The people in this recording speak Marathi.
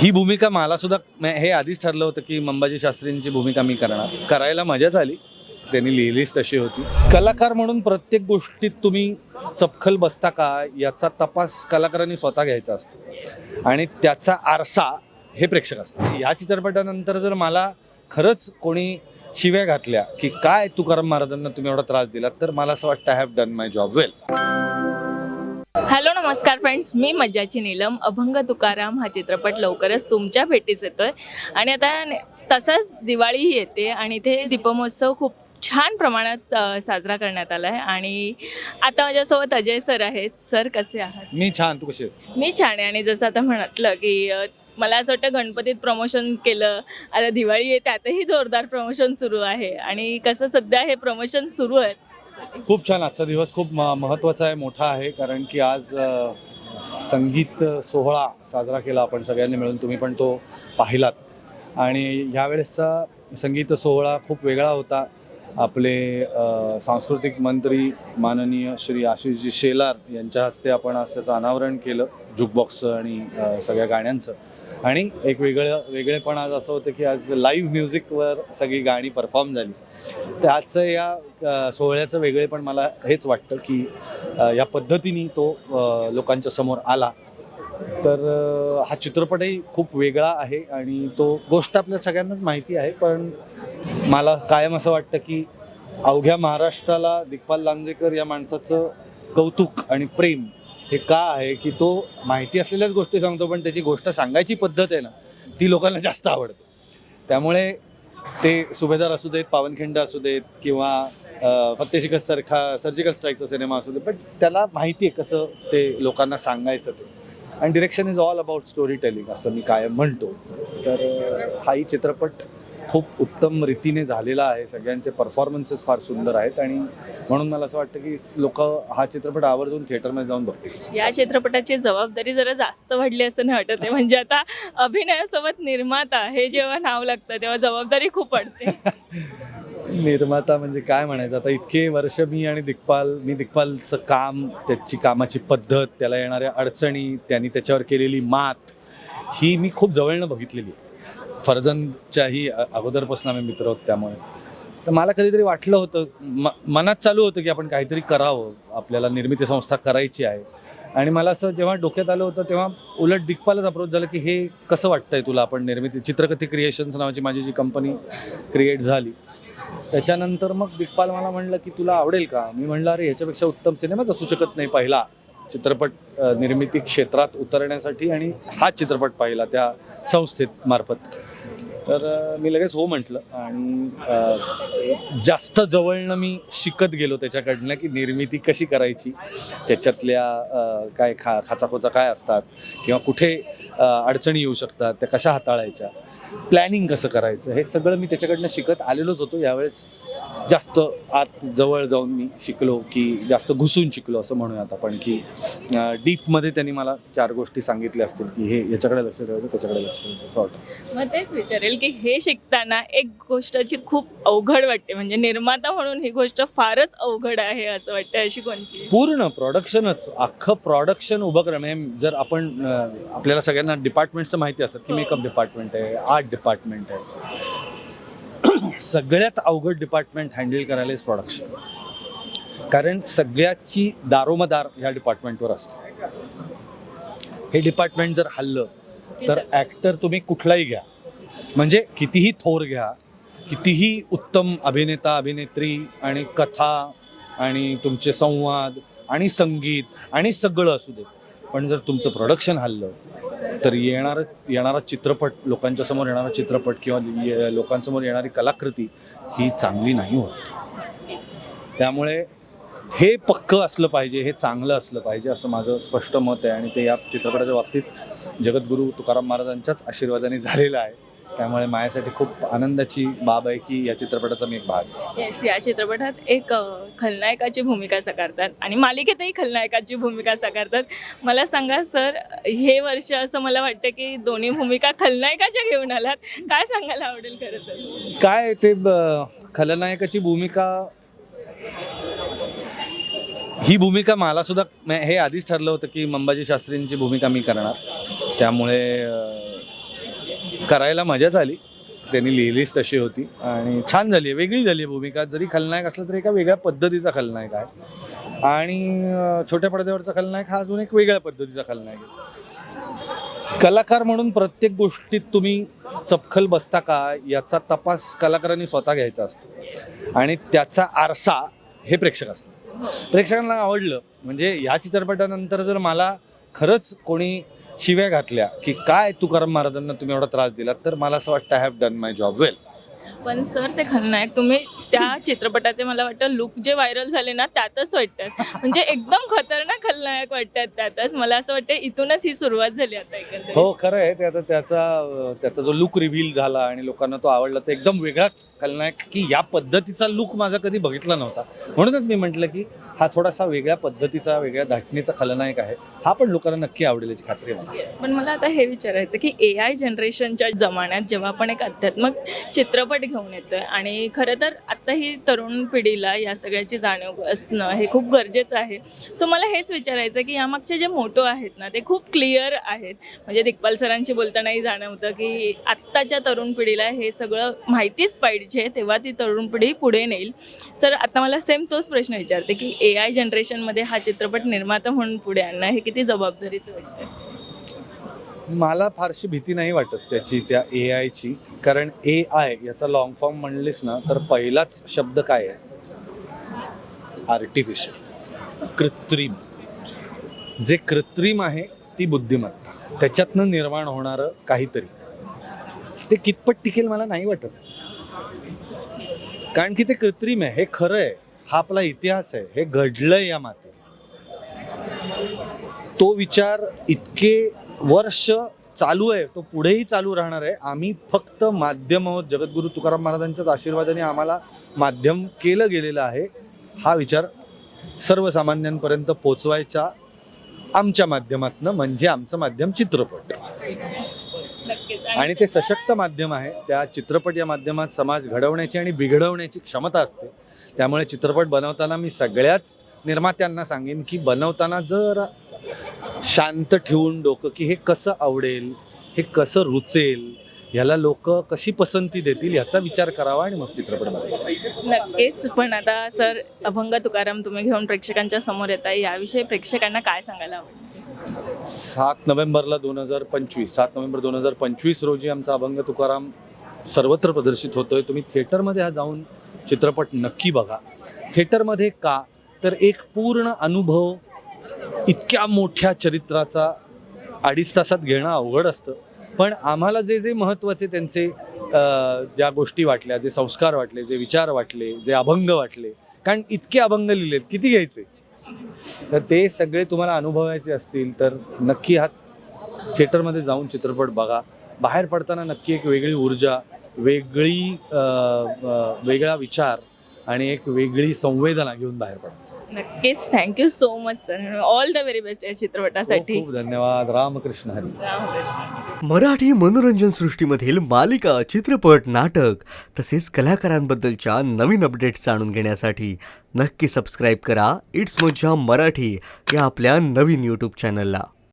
ही भूमिका मला सुद्धा हे आधीच ठरलं होतं की मंबाजी शास्त्रींची भूमिका मी करणार. करायला मजाच आली. त्यांनी लिहिलीच तशी होती. कलाकार म्हणून प्रत्येक गोष्टीत तुम्ही चपखल बसता का याचा तपास कलाकारांनी स्वतः घ्यायचा असतो. आणि त्याचा आरसा हे प्रेक्षक असतात. या चित्रपटानंतर जर मला खरंच कोणी शिव्या घातल्या की काय तुकाराम महाराजांना तुम्ही एवढा त्रास दिला तर मला असं वाटतं I have done my job well नमस्कार फ्रेंड्स मी मज्जाची नीलम अभंग तुकाराम हा चित्रपट लवकरच तुमच्या भेटीस येतोय. आणि आता तसाच दिवाळीही येते आणि इथे दीपमहोत्सव खूप छान प्रमाणात अ, साजरा करण्यात आला आहे आणि आता माझ्यासोबत अजय सर आहेत. सर कसे आहात? मी छान तू कशी आहेस? मी छान आहे. आणि जसं आता म्हटलं की अ, मला असं वाटतं गणपतीत प्रमोशन केलं आता दिवाळी आहे त्यातही जोरदार प्रमोशन सुरू आहे. आणि कसं सध्या हे प्रमोशन सुरू आहे खूप छान. आजचा दिवस खूप म महत्त्वाचा आहे मोठा आहे कारण की आज संगीत सोहळा साजरा केला आपण सगळ्यांनी मिळून. तुम्ही पण तो पाहिलात. आणि ह्यावेळेसचा संगीत सोहळा खूप वेगळा होता. आपले सांस्कृतिक मंत्री माननीय श्री आशिषजी शेलार यांच्या हस्ते आपण आज त्याचं अनावरण केलं जुकबॉक्सचं आणि सगळ्या गाण्यांचं. आणि एक वेगळं वेगळेपण आज असं होतं की आज लाईव्ह म्युझिकवर सगळी गाणी परफॉर्म झाली. तर आजचं या सोहळ्याचं वेगळेपण मला हेच वाटतं की या पद्धतीने तो लोकांच्या समोर आला. तर हा चित्रपटही खूप वेगळा आहे आणि तो गोष्ट आपल्या सगळ्यांनाच माहिती आहे पण मला कायम असं वाटतं की अवघ्या महाराष्ट्राला दिग्पाल लांजेकर या माणसाचं कौतुक आणि प्रेम हे का आहे की तो माहिती असलेल्याच गोष्टी सांगतो पण त्याची गोष्ट सांगायची पद्धत आहे ना ती लोकांना जास्त आवडते. त्यामुळे ते सुभेदार असू देत पावनखिंड असू देत किंवा अ, सारखा सर्जिकल स्ट्राईकचा सिनेमा असू दे पण त्याला माहिती आहे कसं ते लोकांना सांगायचं ते. आणि direction is all about storytelling असं मी कायम म्हणतो. तर हाही चित्रपट खूप उत्तम रीतीने झालेला आहे. सगळ्यांचे परफॉर्मन्सेस फार सुंदर आहेत आणि म्हणून मला असं वाटतं की लोक हा चित्रपट आवर्जून थिएटरमध्ये जाऊन बघतील. या चित्रपटाची जबाबदारी जरा जास्त वाढली असं नाही वाटत आहे. म्हणजे आता अभिनयासोबत निर्माता हे जेव्हा नाव लागतं तेव्हा जबाबदारी खूप वाढते. निर्माता म्हणजे काय म्हणायचं? आता इतके वर्ष मी आणि दिग्पाल मी दिग्पालचं काम त्याची कामाची पद्धत त्याला येणाऱ्या अडचणी त्यांनी त्याच्यावर केलेली मात ही मी खूप जवळनं बघितलेली फरजनच्याही अगोदरपासून आम्ही मित्र आहोत त्यामुळे. तर मला कधीतरी वाटलं होतं म मनात चालू होतं की आपण काहीतरी करावं. आपल्याला निर्मिती संस्था करायची आहे. आणि मला असं जेव्हा डोक्यात आलं होतं तेव्हा उलट दिग्पालच अप्रोच झालं की हे कसं वाटतंय तुला? आपण निर्मिती चित्रकथी क्रिएशन्स नावाची माझी जी कंपनी क्रिएट झाली. त्याच्यानंतर मग दिग्पाल मला म्हणलं की तुला आवडेल का? मी म्हणलं अरे ह्याच्यापेक्षा उत्तम सिनेमाच असू शकत नाही पहिला. चित्रपट निर्मिती क्षेत्रात उतरण्यासाठी आणि हा चित्रपट पाहिला त्या संस्थेत मार्फत. तर मी लगेच हो म्हटलं. आणि जास्त जवळनं मी शिकत गेलो त्याच्याकडनं की निर्मिती कशी करायची? त्याच्यातल्या काय खा खाचाखोचा काय असतात? किंवा कुठे अडचणी येऊ शकतात? त्या कशा हाताळायच्या? प्लॅनिंग कसं करायचं? हे सगळं मी त्याच्याकडनं शिकत आलेलोच होतो. यावेळेस जास्त आत जवळ जाऊन मी शिकलो की जास्त घुसून शिकलो असं म्हणूयात आपण की डीपमध्ये त्यांनी मला चार गोष्टी सांगितल्या असतील की हे याच्याकडे लक्ष ठेवायचं त्याच्याकडे लक्ष ठेवायचं असं वाटतं. मग तेच विचारेल की हे शिकताना एक गोष्टची खूप अवघड वाटते. म्हणजे निर्माता म्हणून ही गोष्ट फारच अवघड आहे असं वाटतं अशी कोणती? पूर्ण प्रोडक्शनच अख्खं प्रोडक्शन उभं करणं. म्हणजे जर आपण आपल्याला सगळ्यांना डिपार्टमेंट्सचं माहिती असतात की मेकअप डिपार्टमेंट आहे आर्ट डिपार्टमेंट आहे. सगळ्यात अवघड डिपार्टमेंट हँडल करायला प्रोडक्शन कारण सगळ्याची दारोमदार ह्या डिपार्टमेंटवर असते. हे डिपार्टमेंट जर हल्लं तर ॲक्टर तुम्ही कुठलाही घ्या. म्हणजे कितीही थोर घ्या कितीही उत्तम अभिनेता अभिनेत्री आणि कथा आणि तुमचे संवाद आणि संगीत आणि सगळं असू दे पण जर तुमचं प्रोडक्शन हल्लं तर येणारं येणारा चित्रपट लोकांच्या समोर येणारा चित्रपट किंवा लोकांसमोर येणारी कलाकृती ही चांगली नाही होत. त्यामुळे हे पक्कं असलं पाहिजे हे चांगलं असलं पाहिजे असं माझं स्पष्ट मत आहे आणि ते या चित्रपटाच्या बाबतीत जगद्गुरू तुकाराम महाराजांच्याच आशीर्वादाने झालेलं आहे. त्यामुळे माझ्यासाठी खूप आनंदाची बाब आहे की या चित्रपटाचा मी एक भाग. येस या चित्रपटात एक खलनायकाची भूमिका साकारतात आणि मालिकेतही खलनायकाची भूमिका साकारतात. मला सांगा सर हे वर्ष असं मला वाटतं की दोन्ही भूमिका खलनायकाच्या घेऊन आलात. काय सांगायला आवडेल खरं तर? काय ते खलनायकाची भूमिका? ही भूमिका मला सुद्धा हे आधीच ठरलं होतं की मंबाजी शास्त्रींची भूमिका मी करणार. त्यामुळे करायला मजाच आली. त्यांनी लिहिलीच तशी होती. आणि छान झाली आहे वेगळी झाली आहे भूमिका. जरी खलनायक असला तरी एका वेगळ्या पद्धतीचा खलनायक आहे. आणि छोट्या पडद्यावरचा खलनायक हा अजून एक वेगळ्या पद्धतीचा खलनायक आहे. कलाकार म्हणून प्रत्येक गोष्टीत तुम्ही चपखल बसता का याचा तपास कलाकारांनी स्वतः घ्यायचा असतो. आणि त्याचा आरसा हे प्रेक्षक असतात. प्रेक्षकांना आवडलं म्हणजे ह्या चित्रपटानंतर जर मला खरंच कोणी शिव्या घातल्या की काय तुकाराम महाराजांना तुम्ही एवढा त्रास दिला तर मला असं वाटतं I have done my job well पण सर ते खलनायक तुम्ही त्या चित्रपटाचे मला वाटतं लुक जे व्हायरल झाले ना त्यातच वाटतात म्हणजे एकदम खतरनाक खलनायक वाटतात त्यातच. मला असं वाटतं इथूनच ही सुरुवात झाली आता एकंदरीत. हो खरं आहे. ते आता त्याचा त्याचा जो लुक रिव्हील झाला आणि लोकांना तो आवडला तर एकदम वेगळाच खलनायक की या पद्धतीचा लुक माझा कधी बघितला नव्हता. म्हणूनच मी म्हटलं की हा थोडासा वेगळ्या पद्धतीचा वेगळ्या धाटणीचा खलनायक आहे. हा पण लोकांना नक्की आवडेल याची खात्री आहे मला. पण मला आता हे विचारायचं की ए आय जनरेशनच्या जमान्यात जेव्हा आपण एक अध्यात्मक चित्रपट घेऊन येतोय आणि खरं तर आत्ता ही तरुण पिढीला या सगळ्याची जाणीव असणं हे खूप गरजेचं आहे. सो मला हेच विचारायचं की यामागचे जे मोटो आहेत ना ते खूप क्लिअर आहेत. म्हणजे दिग्पाल सरांशी बोलतानाही जाणवतं की आत्ताच्या तरुण पिढीला हे सगळं माहितीच पाहिजे तेव्हा ती तरुण पिढी पुढे नेईल. सर आता मला सेम तोच प्रश्न विचारते की ए आय जनरेशनमध्ये हा चित्रपट निर्माता म्हणून पुढे आणणं हे किती जबाबदारीचं वाटतं मला फारशी भीती नाही वाटत त्याची त्या ए आयची कारण ए आय याचा लॉंग फॉर्म म्हणलीस ना तर पहिलाच शब्द काय आहे? आर्टिफिशियल कृत्रिम. जे कृत्रिम आहे ती बुद्धिमत्ता. त्याच्यातनं निर्माण होणारं काहीतरी. ते कितपत टिकेल मला नाही वाटत. कारण की ते कृत्रिम आहे हे खरं आहे. हा आपला इतिहास आहे हे घडलंय या मातीत. तो विचार इतके वर्ष चालू आहे तो पुढेही चालू राहणार आहे. आम्ही फक्त माध्यम आहोत जगद्गुरू तुकाराम महाराजांच्याच आशीर्वादाने आम्हाला माध्यम केलं गेलेलं आहे. हा विचार सर्वसामान्यांपर्यंत पोचवायचा आमच्या माध्यमातनं म्हणजे आमचं माध्यम चित्रपट. आणि ते सशक्त माध्यम आहे. त्या चित्रपट या माध्यमात समाज घडवण्याची आणि बिघडवण्याची क्षमता असते. त्यामुळे चित्रपट बनवताना मी सगळ्याच निर्मात्यांना सांगेन की बनवताना जर शांत ठेवून डोकं की हे कसं आवडेल हे कसं रुचेल ह्याला लोक कशी पसंती देतील याचा विचार करावा आणि मग चित्रपट नक्कीच पण आता सर अभंग तुकाराम तुम्ही घेऊन प्रेक्षकांच्या समोर येत आहे याविषयी प्रेक्षकांना काय सांगायला आवडेल? सात नोव्हेंबरला दोन हजार पंचवीस सात नोव्हेंबर दोन हजार पंचवीस रोजी आमचा अभंग तुकाराम सर्वत्र प्रदर्शित होतोय. तुम्ही थिएटरमध्ये हा जाऊन चित्रपट नक्की बघा. थिएटरमध्ये का? तर एक पूर्ण अनुभव इतक्या मोठ्या चरित्राचा अडीच तासात घेणं अवघड असतं. पण आम्हाला जे जे महत्त्वाचे त्यांचे ज्या गोष्टी वाटल्या जे संस्कार वाटले जे विचार वाटले जे अभंग वाटले कारण इतके अभंग लिहिलेत किती घ्यायचे? तर ते सगळे तुम्हाला अनुभवायचे असतील तर नक्की हा थिएटरमध्ये जाऊन चित्रपट बघा. बाहेर पडताना नक्की एक वेगळी ऊर्जा वेगळी वेगळा विचार आणि एक वेगळी संवेदना घेऊन बाहेर पडा. नक्कीच. Thank you so much sir all the very best या चित्रपटासाठी. खूप धन्यवाद. रामकृष्ण हरी. रामकृष्ण. मराठी मनोरंजन सृष्टीमधील मालिका चित्रपट नाटक तसेच कलाकारांबद्दलच्या नवीन अपडेट्स जाणून घेण्यासाठी नक्की सबस्क्राईब करा. इट्स मज्जा मराठी या आपल्या नवीन यूट्यूब चॅनलला